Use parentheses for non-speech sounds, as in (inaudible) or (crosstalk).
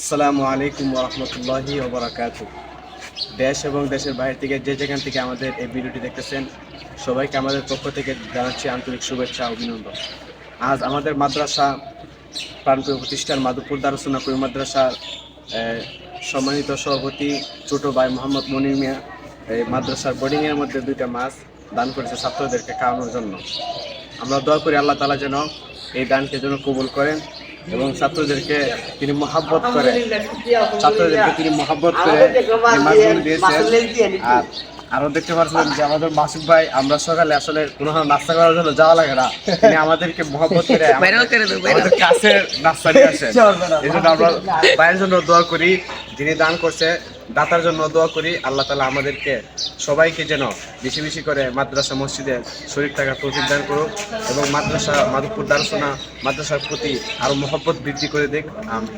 আসসালামু আলাইকুম রহমতুল্লাহি ওবরাকাত দেশ এবং দেশের বাইরে থেকে যে যেখান থেকে আমাদের এই ভিডিওটি দেখতেছেন, সবাইকে আমাদের পক্ষ থেকে জানাচ্ছি আন্তরিক শুভেচ্ছা অভিনন্দন। আজ আমাদের মাদ্রাসা প্রাণপ্রিয় প্রতিষ্ঠান মাধবপুর দারুসুনা কবি মাদ্রাসার সম্মানিত সভাপতি ছোট ভাই মোহাম্মদ মনির মিয়া এই মাদ্রাসার বোর্ডিংয়ের মধ্যে দুইটা মাছ দান করেছে ছাত্রদেরকে খাওয়ানোর জন্য। আমরা দোয়া করি আল্লাহ তালা যেন এই দানকে যেন কবুল করেন। এবং ছাত্রদেরকে তিনি মহাব্বত করে ছাত্রদেরকে তিনি মহাব্বত করে দিয়েছেন। আর আরও দেখতে পাচ্ছিলাম যে আমাদের মাসুক ভাই আমরা সকালে আসলে কোনো নাস্তা করার জন্য যাওয়া লাগে না। তিনি আমাদেরকে মহাব্বত করে (laughs) আমাদের কাছে নাস্তা নিয়ে আসেন। (laughs) এই জন্য আমরা বাইরের জন্য দোয়া করি যিনি দান করছে দাতার জন্য দোয়া করি, আল্লাহ তালা আমাদেরকে সবাইকে যেন বেশি বেশি করে মাদ্রাসা মসজিদে শরীর থাকার তৌফিক দান করুক এবং মাদ্রাসা, মাধবপুর দারসোনা মাদ্রাসার প্রতি আরও মহব্বত বৃদ্ধি করে দিক। আমি